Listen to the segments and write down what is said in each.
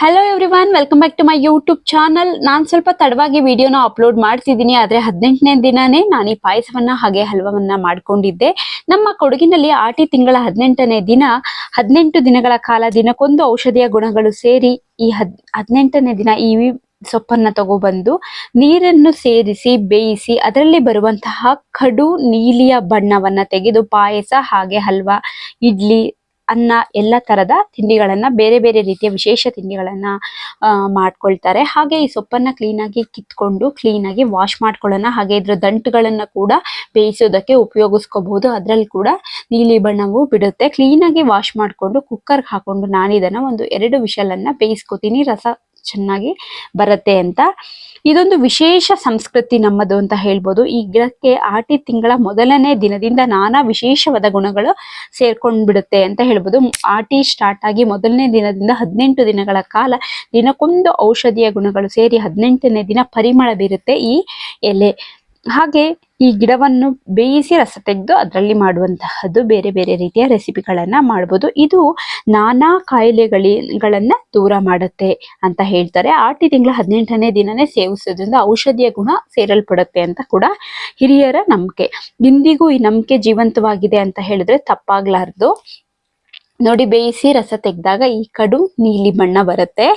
Hello everyone welcome back to my YouTube channel ನಾನು ಸ್ವಲ್ಪ ತಡವಾಗಿ ವಿಡಿಯೋನ ಅಪ್ಲೋಡ್ ಮಾಡ್ತಿದ್ದೀನಿ, ಆದರೆ ಹದಿನೆಂಟನೇ ದಿನನೇ ನಾನು ಈ ಪಾಯಸವನ್ನ ಹಾಗೆ ಹಲ್ವವನ್ನ ಮಾಡ್ಕೊಂಡಿದ್ದೆ. ನಮ್ಮ ಕೊಡಗಿನಲ್ಲಿ ಆಟಿ ತಿಂಗಳ ಹದಿನೆಂಟನೇ ದಿನ, ಹದಿನೆಂಟು ದಿನಗಳ ಕಾಲ ದಿನಕ್ಕೊಂದು ಔಷಧಿಯ ಗುಣಗಳು ಸೇರಿ ಈ ಹದ್, ಹದಿನೆಂಟನೇ ದಿನ ಈ ಸೊಪ್ಪನ್ನು ತಗೊಬಂದು ನೀರನ್ನು ಸೇರಿಸಿ ಬೇಯಿಸಿ, ಅದರಲ್ಲಿ ಬರುವಂತಹ ಕಡು ನೀಲಿಯ ಬಣ್ಣವನ್ನ ತೆಗೆದು ಪಾಯಸ ಹಾಗೆ ಹಲ್ವಾ, ಇಡ್ಲಿ ಅನ್ನ ಎಲ್ಲ ತರದ ತಿಂಡಿಗಳನ್ನ ಬೇರೆ ಬೇರೆ ರೀತಿಯ ವಿಶೇಷ ತಿಂಡಿಗಳನ್ನ ಮಾಡ್ಕೊಳ್ತಾರೆ. ಹಾಗೆ ಈ ಸೊಪ್ಪನ್ನ ಕ್ಲೀನಾಗಿ ಕಿತ್ಕೊಂಡು ಕ್ಲೀನಾಗಿ ವಾಶ್ ಮಾಡ್ಕೊಳ್ಳೋಣ. ಹಾಗೆ ಇದ್ರ ದಂಟುಗಳನ್ನ ಕೂಡ ಬೇಯಿಸೋದಕ್ಕೆ ಉಪಯೋಗಿಸ್ಕೋಬಹುದು ಅದ್ರಲ್ಲಿ ಕೂಡ ನೀಲಿ ಬಣ್ಣವು ಬಿಡುತ್ತೆ. ಕ್ಲೀನಾಗಿ ವಾಶ್ ಮಾಡ್ಕೊಂಡು ಕುಕ್ಕರ್ಗೆ ಹಾಕೊಂಡು ನಾನು ಇದನ್ನ ಒಂದು ಎರಡು ವಿಶಲ್ ಅನ್ನ ಬೇಯಿಸ್ಕೊತೀನಿ. ರಸ ಚೆನ್ನಾಗಿ ಬರುತ್ತೆ ಅಂತ. ಇದೊಂದು ವಿಶೇಷ ಸಂಸ್ಕೃತಿ ನಮ್ಮದು ಅಂತ ಹೇಳ್ಬೋದು. ಈ ಗಿಡಕ್ಕೆ ಆಟಿ ತಿಂಗಳ ಮೊದಲನೇ ದಿನದಿಂದ ನಾನಾ ವಿಶೇಷವಾದ ಗುಣಗಳು ಸೇರ್ಕೊಂಡ್ ಬಿಡುತ್ತೆ ಅಂತ ಹೇಳ್ಬೋದು. ಆಟಿ ಸ್ಟಾರ್ಟ್ ಆಗಿ ಮೊದಲನೇ ದಿನದಿಂದ ಹದಿನೆಂಟು ದಿನಗಳ ಕಾಲ ದಿನಕ್ಕೊಂದು ಔಷಧಿಯ ಗುಣಗಳು ಸೇರಿ ಹದಿನೆಂಟನೇ ದಿನ ಪರಿಮಳ ಬೀರುತ್ತೆ ಈ ಎಲೆ. ಹಾಗೆ ಈ ಗಿಡವನ್ನು ಬೇಯಿಸಿ ರಸ ತೆಗೆದು ಅದರಲ್ಲಿ ಮಾಡುವಂತಹದ್ದು ಬೇರೆ ಬೇರೆ ರೀತಿಯ ರೆಸಿಪಿಗಳನ್ನ ಮಾಡ್ಬೋದು. ಇದು ನಾನಾ ಕಾಯಿಲೆಗಳಿಗಳನ್ನ ದೂರ ಮಾಡುತ್ತೆ ಅಂತ ಹೇಳ್ತಾರೆ. ಆಟಿ ತಿಂಗಳ ಹದಿನೆಂಟನೇ ದಿನನೇ ಸೇವಿಸೋದ್ರಿಂದ ಔಷಧಿಯ ಗುಣ ಸೇರಲ್ಪಡುತ್ತೆ ಅಂತ ಕೂಡ ಹಿರಿಯರ ನಂಬಿಕೆ. ಇಂದಿಗೂ ಈ ನಂಬಿಕೆ ಜೀವಂತವಾಗಿದೆ ಅಂತ ಹೇಳಿದ್ರೆ ತಪ್ಪಾಗ್ಲಾರ್ದು. ನೋಡಿ, ಬೇಯಿಸಿ ರಸ ತೆಗೆದಾಗ ಈ ಕಡು ನೀಲಿ ಬಣ್ಣ ಬರುತ್ತೆ.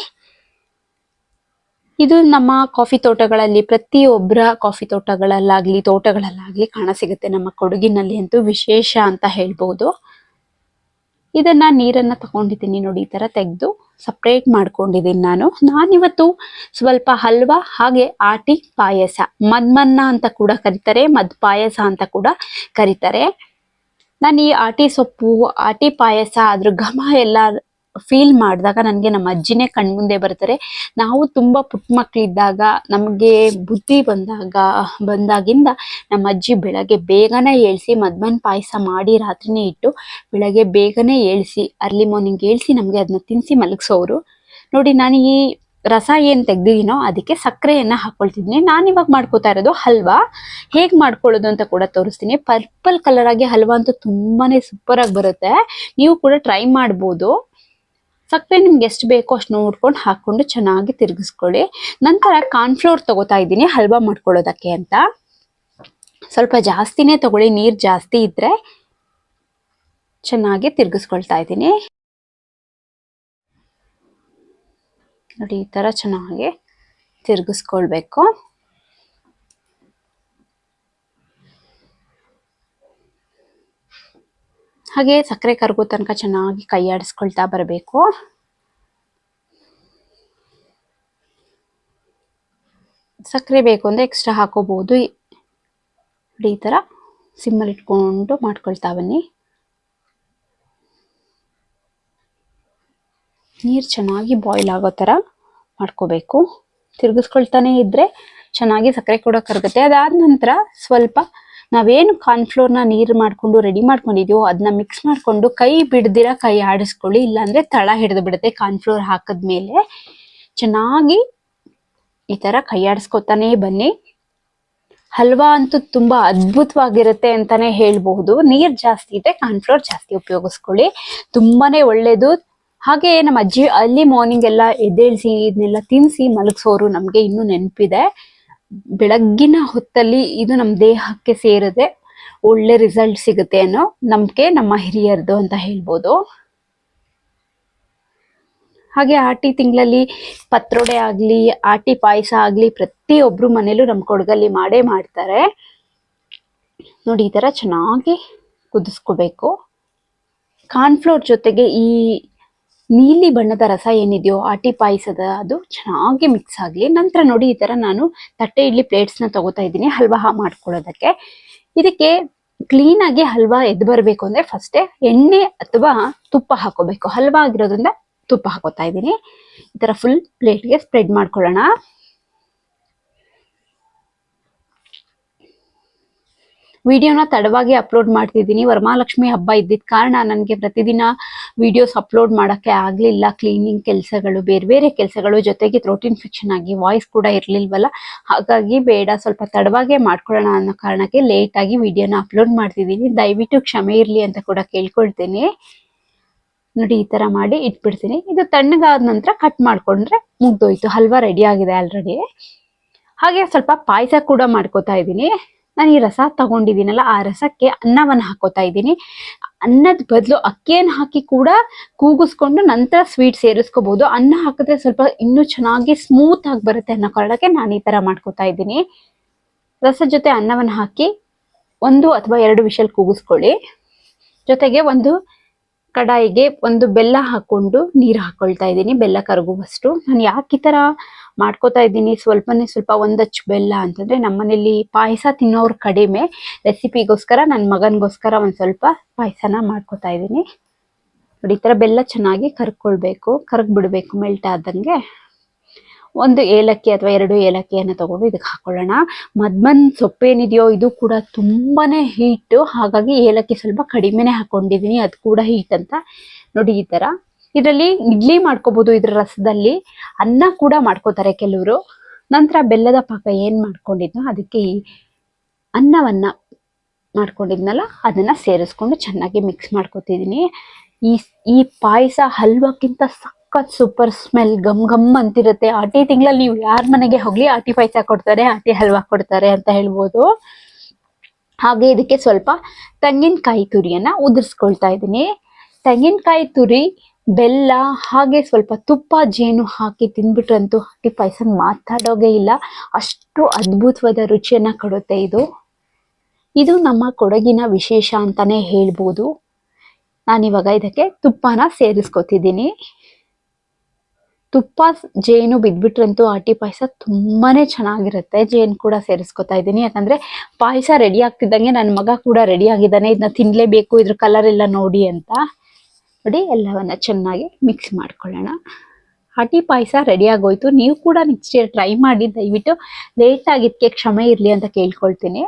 ಇದು ನಮ್ಮ ಕಾಫಿ ತೋಟಗಳಲ್ಲಿ ಪ್ರತಿಯೊಬ್ಬರ ಕಾಫಿ ತೋಟಗಳಲ್ಲಾಗ್ಲಿ ತೋಟಗಳಲ್ಲಾಗ್ಲಿ ಕಾಣಸಿಗುತ್ತೆ ನಮ್ಮ ಕೊಡಗಿನಲ್ಲಿ ಅಂತೂ ವಿಶೇಷ ಅಂತ ಹೇಳ್ಬೋದು. ಇದನ್ನ ನೀರನ್ನ ತಗೊಂಡಿದ್ದೀನಿ ನೋಡಿ, ಈ ತರ ತೆಗೆದು ಸಪ್ರೇಟ್ ಮಾಡ್ಕೊಂಡಿದ್ದೀನಿ ನಾನು. ನಾನಿವತ್ತು ಸ್ವಲ್ಪ ಹಲ್ವಾ, ಹಾಗೆ ಆಟಿ ಪಾಯಸ ಮದ್ಮನ್ನ ಅಂತ ಕೂಡ ಕರೀತಾರೆ, ಮದ್ ಪಾಯಸ ಅಂತ ಕೂಡ ಕರೀತಾರೆ. ನಾನು ಈ ಆಟಿ ಸೊಪ್ಪು, ಆಟಿ ಪಾಯಸ ಅದ್ರ ಘಮ ಎಲ್ಲ ಫೀಲ್ ಮಾಡಿದಾಗ ನನಗೆ ನಮ್ಮ ಅಜ್ಜಿನೇ ಕಣ್ಮುಂದೆ ಬರ್ತಾರೆ. ನಾವು ತುಂಬಾ ಪುಟ್ಟ ಮಕ್ಕಳಿದ್ದಾಗ ನಮಗೆ ಬುದ್ಧಿ ಬಂದಾಗ, ಬಂದಾಗಿಂದ ನಮ್ಮ ಅಜ್ಜಿ ಬೆಳಗ್ಗೆ ಬೇಗನೆ ಏಳಿಸಿ ಮದ್ಮನ್ ಪಾಯಸ ಮಾಡಿ, ರಾತ್ರಿನೇ ಇಟ್ಟು ಬೆಳಗ್ಗೆ ಬೇಗನೆ ಏಳಿಸಿ ಅರ್ಲಿ ಮಾರ್ನಿಂಗ್ ಏಳಿಸಿ ನಮಗೆ ಅದನ್ನ ತಿನ್ಸಿ ಮಲಗಿಸೋರು ನೋಡಿ, ನಾನು ಈ ರಸ ಏನು ತೆಗ್ದಿದ್ದೀನೋ ಅದಕ್ಕೆ ಸಕ್ಕರೆಯನ್ನ ಹಾಕೊಳ್ತಿದ್ದೀನಿ. ನಾನು ಇವಾಗ ಮಾಡ್ಕೋತಾ ಇರೋದು ಹಲ್ವಾ. ಹೇಗೆ ಮಾಡ್ಕೊಳ್ಳೋದು ಅಂತ ಕೂಡ ತೋರಿಸ್ತೀನಿ. ಪರ್ಪಲ್ ಕಲರ್ ಆಗಿ ಹಲ್ವಾ ಅಂತೂ ತುಂಬಾನೇ ಸೂಪರ್ ಆಗಿ ಬರುತ್ತೆ. ನೀವು ಕೂಡ ಟ್ರೈ ಮಾಡ್ಬೋದು. ಸಕ್ಕರೆ ನಿಮ್ಗೆ ಎಷ್ಟು ಬೇಕೋ ಅಷ್ಟು ನೋಡ್ಕೊಂಡು ಹಾಕ್ಕೊಂಡು ಚೆನ್ನಾಗಿ ತಿರುಗಿಸ್ಕೊಳ್ಳಿ. ನಂತರ ಕಾರ್ನ್ಫ್ಲೋರ್ ತಗೋತಾ ಇದ್ದೀನಿ, ಹಲ್ವಾ ಮಾಡ್ಕೊಳ್ಳೋದಕ್ಕೆ ಅಂತ. ಸ್ವಲ್ಪ ಜಾಸ್ತಿನೇ ತಗೊಳ್ಳಿ, ನೀರು ಜಾಸ್ತಿ ಇದ್ರೆ ಚೆನ್ನಾಗಿ ತಿರುಗಿಸ್ಕೊಳ್ತಾ ಇದ್ದೀನಿ. ನೋಡಿ, ಈ ಥರ ಚೆನ್ನಾಗಿ ತಿರುಗಿಸ್ಕೊಳ್ಬೇಕು. ಹಾಗೆ ಸಕ್ಕರೆ ಕರಗೋ ತನಕ ಚೆನ್ನಾಗಿ ಕೈ ಆಡಿಸ್ಕೊಳ್ತಾ ಬರಬೇಕು. ಸಕ್ಕರೆ ಬೇಕು ಅಂದರೆ ಎಕ್ಸ್ಟ್ರಾ ಹಾಕೋಬಹುದು ಈ- ಥರ ಸಿಮ್ಮಲ್ಲಿ ಇಟ್ಕೊಂಡು ಮಾಡ್ಕೊಳ್ತಾ ಬನ್ನಿ. ನೀರು ಚೆನ್ನಾಗಿ ಬಾಯ್ಲ್ ಆಗೋ ಥರ ಮಾಡ್ಕೋಬೇಕು. ತಿರುಗಿಸ್ಕೊಳ್ತಾನೆ ಇದ್ರೆ ಚೆನ್ನಾಗಿ ಸಕ್ಕರೆ ಕೂಡ ಕರಗುತ್ತೆ. ಅದಾದ ನಂತರ ಸ್ವಲ್ಪ ನಾವೇನು ಕಾರ್ನ್ಫ್ಲೋರ್ನ ನೀರು ಮಾಡ್ಕೊಂಡು ರೆಡಿ ಮಾಡ್ಕೊಂಡಿದೀವೋ ಅದನ್ನ ಮಿಕ್ಸ್ ಮಾಡ್ಕೊಂಡು ಕೈ ಬಿಡ್ದಿರ ಕೈ ಆಡಿಸ್ಕೊಳ್ಳಿ, ಇಲ್ಲಾಂದ್ರೆ ತಳ ಹಿಡಿದು ಬಿಡುತ್ತೆ ಕಾರ್ನ್ಫ್ಲೋರ್ ಹಾಕಿದ್ಮೇಲೆ ಚೆನ್ನಾಗಿ ಈ ತರ ಕೈ ಆಡಿಸ್ಕೊತಾನೆ ಬನ್ನಿ. ಹಲ್ವಾ ಅಂತೂ ತುಂಬಾ ಅದ್ಭುತವಾಗಿರುತ್ತೆ ಅಂತಾನೆ ಹೇಳ್ಬಹುದು. ನೀರ್ ಜಾಸ್ತಿ ಇದೆ ಕಾರ್ನ್ಫ್ಲೋರ್ ಜಾಸ್ತಿ ಉಪಯೋಗಿಸ್ಕೊಳ್ಳಿ. ತುಂಬಾನೇ ಒಳ್ಳೇದು. ಹಾಗೆ ನಮ್ಮ ಅಜ್ಜಿ ಅಲ್ಲಿ ಮಾರ್ನಿಂಗ್ ಎಲ್ಲ ಎದ್ದೇಳಿಸಿ, ಇದನ್ನೆಲ್ಲ ತಿನ್ಸಿ ಮಲಗಿಸೋರು ನಮ್ಗೆ ಇನ್ನೂ ನೆನಪಿದೆ. ಬೆಳಗ್ಗಿನ ಹೊತ್ತಲ್ಲಿ ಇದು ನಮ್ಮ ದೇಹಕ್ಕೆ ಸೇರದೆ ಒಳ್ಳೆ ರಿಸಲ್ಟ್ ಸಿಗುತ್ತೆ ಅನ್ನೋ ನಂಬಿಕೆ ನಮ್ಮ ಹಿರಿಯರದು ಅಂತ ಹೇಳ್ಬೋದು. ಹಾಗೆ ಆಟಿ ತಿಂಗಳಲ್ಲಿ ಪತ್ರೊಡೆ ಆಗ್ಲಿ, ಆಟಿ ಪಾಯಸ ಆಗ್ಲಿ ಪ್ರತಿಯೊಬ್ಬರು ಮನೇಲೂ ನಮ್ಮ ಕೊಡಗಲ್ಲಿ ಮಾಡೇ ಮಾಡ್ತಾರೆ. ನೋಡಿ ಈ ತರ ಚೆನ್ನಾಗಿ ಕುದಿಸ್ಕೋಬೇಕು. ಕಾರ್ನ್ಫ್ಲೋರ್ ಜೊತೆಗೆ ಈ ನೀಲಿ ಬಣ್ಣದ ರಸ ಏನಿದೆಯೋ ಆಟಿ ಪಾಯಸದ, ಅದು ಚೆನ್ನಾಗಿ ಮಿಕ್ಸ್ ಆಗಲಿ. ನಂತರ ನೋಡಿ ಈ ಥರ ನಾನು ತಟ್ಟೆ ಇಡ್ಲಿ ಪ್ಲೇಟ್ಸ್ನ ತಗೋತಾ ಇದ್ದೀನಿ, ಹಲ್ವಾ ಮಾಡ್ಕೊಳ್ಳೋದಕ್ಕೆ. ಇದಕ್ಕೆ ಕ್ಲೀನಾಗಿ ಹಲ್ವಾ ಎದ್ದು ಬರಬೇಕು ಅಂದ್ರೆ ಫಸ್ಟೇ ಎಣ್ಣೆ ಅಥವಾ ತುಪ್ಪ ಹಾಕೋಬೇಕು ಹಲ್ವಾ ಆಗಿರೋದ್ರಿಂದ ತುಪ್ಪ ಹಾಕೋತಾ ಇದ್ದೀನಿ. ಈ ಥರ ಫುಲ್ ಪ್ಲೇಟ್ಗೆ ಸ್ಪ್ರೆಡ್ ಮಾಡ್ಕೊಳ್ಳೋಣ. ವಿಡಿಯೋನ ತಡವಾಗಿ ಅಪ್ಲೋಡ್ ಮಾಡ್ತಿದ್ದೀನಿ. ವರಮಹಾಲಕ್ಷ್ಮಿ ಹಬ್ಬ ಇದ್ದಿದ್ದ ಕಾರಣ ನನಗೆ ಪ್ರತಿದಿನ ವಿಡಿಯೋಸ್ ಅಪ್ಲೋಡ್ ಮಾಡೋಕ್ಕೆ ಆಗಲಿಲ್ಲ. ಕ್ಲೀನಿಂಗ್ ಕೆಲಸಗಳು, ಬೇರೆ ಬೇರೆ ಕೆಲಸಗಳು ಜೊತೆಗೆ ಥ್ರೋಟ್ ಇನ್ಫೆಕ್ಷನ್ ಆಗಿ ವಾಯ್ಸ್ ಕೂಡ ಇರಲಿಲ್ವಲ್ಲ? ಹಾಗಾಗಿ ಬೇಡ, ಸ್ವಲ್ಪ ತಡವಾಗೇ ಮಾಡ್ಕೊಳ್ಳೋಣ ಅನ್ನೋ ಕಾರಣಕ್ಕೆ ಲೇಟಾಗಿ ವಿಡಿಯೋನ ಅಪ್ಲೋಡ್ ಮಾಡ್ತಿದ್ದೀನಿ. ದಯವಿಟ್ಟು ಕ್ಷಮೆ ಇರಲಿ ಅಂತ ಕೂಡ ಕೇಳ್ಕೊಳ್ತೀನಿ. ನೋಡಿ, ಈ ಥರ ಮಾಡಿ ಇಟ್ಬಿಡ್ತೀನಿ. ಇದು ತಣ್ಣಗಾದ ನಂತರ ಕಟ್ ಮಾಡಿಕೊಂಡ್ರೆ ಮುಗ್ದೋಯ್ತು. ಹಲ್ವಾ ರೆಡಿ ಆಗಿದೆ ಆಲ್ರೆಡಿ ಹಾಗೆ ಸ್ವಲ್ಪ ಪಾಯಸ ಕೂಡ ಮಾಡ್ಕೋತಾ ಇದ್ದೀನಿ. ನಾನು ಈ ರಸ ತಗೊಂಡಿದ್ದೀನಲ್ಲ, ಆ ರಸಕ್ಕೆ ಅನ್ನವನ್ನು ಹಾಕೋತಾ ಇದ್ದೀನಿ. ಅನ್ನದ ಬದಲು ಅಕ್ಕಿಯನ್ನು ಹಾಕಿ ಕೂಡ ಕೂಗಿಸ್ಕೊಂಡು ನಂತರ ಸ್ವೀಟ್ ಸೇರಿಸ್ಕೋಬಹುದು ಅನ್ನ ಹಾಕಿದ್ರೆ ಸ್ವಲ್ಪ ಇನ್ನೂ ಚೆನ್ನಾಗಿ ಸ್ಮೂತ್ ಆಗಿ ಬರುತ್ತೆ ಅನ್ನೋ ಕಾರಣಕ್ಕೆ ನಾನು ಈ ತರ ಮಾಡ್ಕೋತಾ ಇದ್ದೀನಿ. ರಸ ಜೊತೆ ಅನ್ನವನ್ನು ಹಾಕಿ ಒಂದು ಅಥವಾ ಎರಡು ವಿಷಲ್ ಕೂಗಿಸ್ಕೊಳ್ಳಿ. ಜೊತೆಗೆ ಒಂದು ಕಡಾಯಿಗೆ ಒಂದು ಬೆಲ್ಲ ಹಾಕೊಂಡು ನೀರು ಹಾಕೊಳ್ತಾ ಇದ್ದೀನಿ, ಬೆಲ್ಲ ಕರಗುವಷ್ಟು. ನಾನು ಯಾಕೆ ಈ ಥರ ಮಾಡ್ಕೋತಾ ಇದ್ದೀನಿ? ಸ್ವಲ್ಪನೇ ಸ್ವಲ್ಪ ಒಂದಚ್ಚು ಬೆಲ್ಲ ಅಂತಂದ್ರೆ ನಮ್ಮನೇಲಿ ಪಾಯಸ ತಿನ್ನೋರು ಕಡಿಮೆ. ರೆಸಿಪಿಗೋಸ್ಕರ ನನ್ನ ಮಗನಿಗೋಸ್ಕರ ಒಂದು ಸ್ವಲ್ಪ ಪಾಯಸನ ಮಾಡ್ಕೋತಾ ಇದ್ದೀನಿ. ನೋಡಿ, ಈ ಥರ ಬೆಲ್ಲ ಚೆನ್ನಾಗಿ ಕರ್ಕೊಳ್ಬೇಕು, ಕರಗ್ಬಿಡ್ಬೇಕು, ಮೆಲ್ಟ್ ಆದಂಗೆ. ಒಂದು ಏಲಕ್ಕಿ ಅಥವಾ ಎರಡು ಏಲಕ್ಕಿಯನ್ನು ತಗೊಂಡು ಇದಕ್ಕೆ ಹಾಕೊಳ್ಳೋಣ. ಮದ್ಮನ್ ಸೊಪ್ಪೇನಿದೆಯೋ ಇದು ಕೂಡ ತುಂಬಾನೇ ಹೀಟ್. ಹಾಗಾಗಿ ಏಲಕ್ಕಿ ಸ್ವಲ್ಪ ಕಡಿಮೆನೆ ಹಾಕೊಂಡಿದ್ದೀನಿ. ಅದು ಕೂಡ ಹೀಟ್ ಅಂತ. ನೋಡಿ ಈ ತರ ಇದರಲ್ಲಿ ಇಡ್ಲಿ ಮಾಡ್ಕೋಬಹುದು ಇದ್ರ ರಸದಲ್ಲಿ. ಅನ್ನ ಕೂಡ ಮಾಡ್ಕೋತಾರೆ ಕೆಲವರು. ನಂತರ ಬೆಲ್ಲದ ಪಾಕ ಏನು ಮಾಡ್ಕೊಂಡಿದ್ನೋ ಅದಕ್ಕೆ ಈ ಅನ್ನವನ್ನ ಮಾಡ್ಕೊಂಡಿದ್ನಲ್ಲ, ಅದನ್ನ ಸೇರಿಸ್ಕೊಂಡು ಚೆನ್ನಾಗಿ ಮಿಕ್ಸ್ ಮಾಡ್ಕೋತಿದ್ದೀನಿ. ಈ ಈ ಪಾಯಸ ಹಲ್ವಕ್ಕಿಂತ ಸಖತ್ ಸೂಪರ್ ಸ್ಮೆಲ್ ಗಮ್ ಗಮ್ ಅಂತಿರುತ್ತೆ. ಆಟಿ ತಿಂಗಳಲ್ಲಿ ನೀವು ಯಾರ ಮನೆಗೆ ಹೋಗ್ಲಿ ಆಟಿ ಪಾಯಸ ಕೊಡ್ತಾರೆ, ಆಟಿ ಹಲ್ವಾ ಕೊಡ್ತಾರೆ ಅಂತ ಹೇಳ್ಬೋದು. ಹಾಗೆ ಇದಕ್ಕೆ ಸ್ವಲ್ಪ ತೆಂಗಿನಕಾಯಿ ತುರಿಯನ್ನ ಉದುರಿಸ್ಕೊಳ್ತಾ ಇದ್ದೀನಿ. ತೆಂಗಿನಕಾಯಿ ತುರಿ, ಬೆಲ್ಲ, ಹಾಗೆ ಸ್ವಲ್ಪ ತುಪ್ಪ, ಜೇನು ಹಾಕಿ ತಿನ್ಬಿಟ್ರಂತೂ ಆಟಿ ಪಾಯಸ ಮಾತಾಡೋಗೆ ಇಲ್ಲ. ಅಷ್ಟು ಅದ್ಭುತವಾದ ರುಚಿಯನ್ನ ಕೊಡುತ್ತೆ ಇದು. ಇದು ನಮ್ಮ ಕೊಡಗಿನ ವಿಶೇಷ ಅಂತಾನೆ ಹೇಳ್ಬೋದು. ನಾನಿವಾಗ ಇದಕ್ಕೆ ತುಪ್ಪನ ಸೇರಿಸ್ಕೊತಿದ್ದೀನಿ. ತುಪ್ಪ ಜೇನು ಬಿದ್ಬಿಟ್ರಂತೂ ಆಟಿ ಪಾಯಸ ತುಂಬಾ ಚೆನ್ನಾಗಿರುತ್ತೆ. ಜೇನು ಕೂಡ ಸೇರಿಸ್ಕೊತಾ ಇದ್ದೀನಿ. ಯಾಕಂದರೆ ಪಾಯಸ ರೆಡಿ ಆಗ್ತಿದ್ದಂಗೆ ನನ್ನ ಮಗ ಕೂಡ ರೆಡಿ ಆಗಿದ್ದಾನೆ. ಇದನ್ನ ತಿನ್ನಲೇಬೇಕು ಇದ್ರ ಕಲರ್ ಎಲ್ಲ ನೋಡಿ ಅಂತ. ನೋಡಿ, ಎಲ್ಲವನ್ನ ಚೆನ್ನಾಗಿ ಮಿಕ್ಸ್ ಮಾಡ್ಕೊಳ್ಳೋಣ. ಹಟಿ ಪಾಯಸ ರೆಡಿ ಆಗೋಯ್ತು. ನೀವು ಕೂಡ ನೆಕ್ಸ್ಟ್ ಇಯರ್ ಟ್ರೈ ಮಾಡಿ. ದಯವಿಟ್ಟು ಲೇಟ್ ಆಗಿದ್ದಕ್ಕೆ ಕ್ಷಮೆ ಇರಲಿ ಅಂತ ಕೇಳ್ಕೊಳ್ತೀನಿ.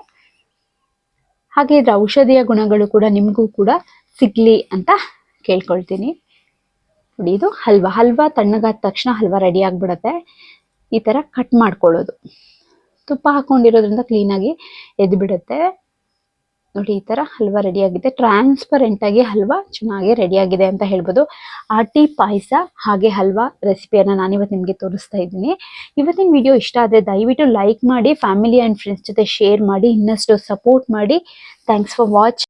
ಹಾಗೆ ಇದ್ರ ಔಷಧಿಯ ಗುಣಗಳು ಕೂಡ ನಿಮಗೂ ಕೂಡ ಸಿಗಲಿ ಅಂತ ಕೇಳ್ಕೊಳ್ತೀನಿ. ಇದು ಹಲ್ವಾ ಹಲ್ವಾ ತಣ್ಣಗಾದ ತಕ್ಷಣ ಹಲ್ವಾ ರೆಡಿ ಆಗಿಬಿಡುತ್ತೆ. ಈ ತರ ಕಟ್ ಮಾಡ್ಕೊಳ್ಳೋದು. ತುಪ್ಪ ಹಾಕೊಂಡಿರೋದ್ರಿಂದ ಕ್ಲೀನಾಗಿ ಆಗಿ ಬಿಡುತ್ತೆ ನೋಡಿ, ಈ ತರ ಹಲ್ವಾ ರೆಡಿ ಆಗಿದೆ. ಟ್ರಾನ್ಸ್ಪರೆಂಟ್ ಆಗಿ ಹಲ್ವಾ ಚೆನ್ನಾಗಿ ರೆಡಿ ಆಗಿದೆ ಅಂತ ಹೇಳ್ಬೋದು. ಆಟಿ ಪಾಯಸ ಹಾಗೆ ಹಲ್ವಾ ರೆಸಿಪಿಯನ್ನು ನಾನಿವತ್ತು ನಿಮಗೆ ತೋರಿಸ್ತಾ ಇದ್ದೀನಿ. ಇವತ್ತಿನ ವಿಡಿಯೋ ಇಷ್ಟ ಆದರೆ ದಯವಿಟ್ಟು ಲೈಕ್ ಮಾಡಿ ಫ್ಯಾಮಿಲಿ ಆ್ಯಂಡ್ ಫ್ರೆಂಡ್ಸ್ ಜೊತೆ ಶೇರ್ ಮಾಡಿ, ಇನ್ನಷ್ಟು ಸಪೋರ್ಟ್ ಮಾಡಿ. Thanks for watch